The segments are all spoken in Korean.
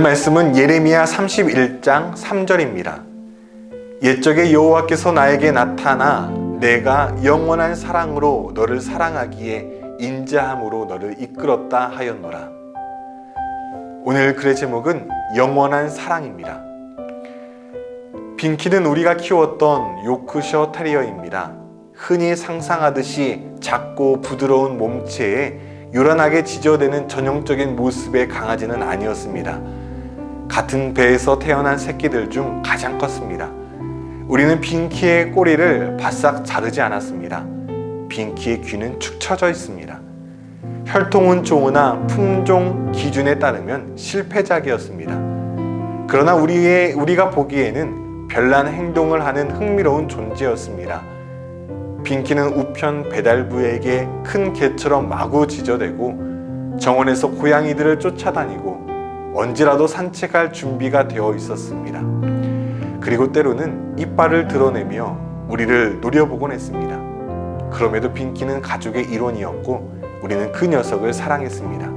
말씀은 예레미야 31장 3절입니다. 옛적에 여호와께서 나에게 나타나 내가 영원한 사랑으로 너를 사랑하기에 인자함으로 너를 이끌었다 하였노라. 오늘 글의 제목은 영원한 사랑입니다. 빈키는 우리가 키웠던 요크셔 테리어입니다. 흔히 상상하듯이 작고 부드러운 몸체에 요란하게 지저대는 전형적인 모습의 강아지는 아니었습니다. 같은 배에서 태어난 새끼들 중 가장 컸습니다. 우리는 빈키의 꼬리를 바싹 자르지 않았습니다. 빈키의 귀는 축 처져 있습니다. 혈통은 좋으나 품종 기준에 따르면 실패작이었습니다. 그러나 우리의, 우리가 보기에는 별난 행동을 하는 흥미로운 존재였습니다. 빈키는 우편 배달부에게 큰 개처럼 마구 지저대고 정원에서 고양이들을 쫓아다니고 언제라도 산책할 준비가 되어 있었습니다. 그리고 때로는 이빨을 드러내며 우리를 노려보곤 했습니다. 그럼에도 빈키는 가족의 일원이었고 우리는 그 녀석을 사랑했습니다.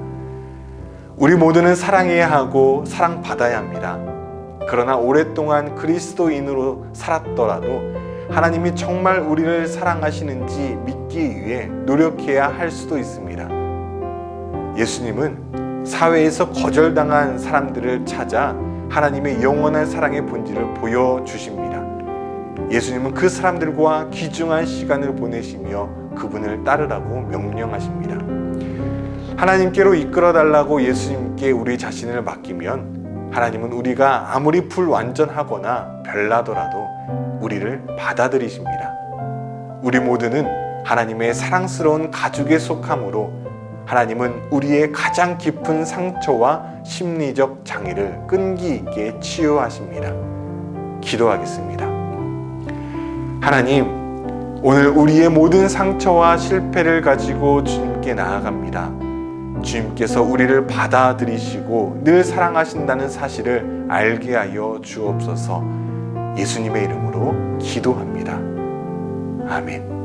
우리 모두는 사랑해야 하고 사랑받아야 합니다. 그러나 오랫동안 그리스도인으로 살았더라도 하나님이 정말 우리를 사랑하시는지 믿기 위해 노력해야 할 수도 있습니다. 예수님은 사회에서 거절당한 사람들을 찾아 하나님의 영원한 사랑의 본질을 보여주십니다. 예수님은 그 사람들과 귀중한 시간을 보내시며 그분을 따르라고 명령하십니다. 하나님께로 이끌어 달라고 예수님께 우리 자신을 맡기면 하나님은 우리가 아무리 불완전하거나 별나더라도 우리를 받아들이십니다. 우리 모두는 하나님의 사랑스러운 가족에 속함으로 하나님은 우리의 가장 깊은 상처와 심리적 장애를 끈기 있게 치유하십니다. 기도하겠습니다. 하나님, 오늘 우리의 모든 상처와 실패를 가지고 주님께 나아갑니다. 주님께서 우리를 받아들이시고 늘 사랑하신다는 사실을 알게 하여 주옵소서 예수님의 이름으로 기도합니다. 아멘.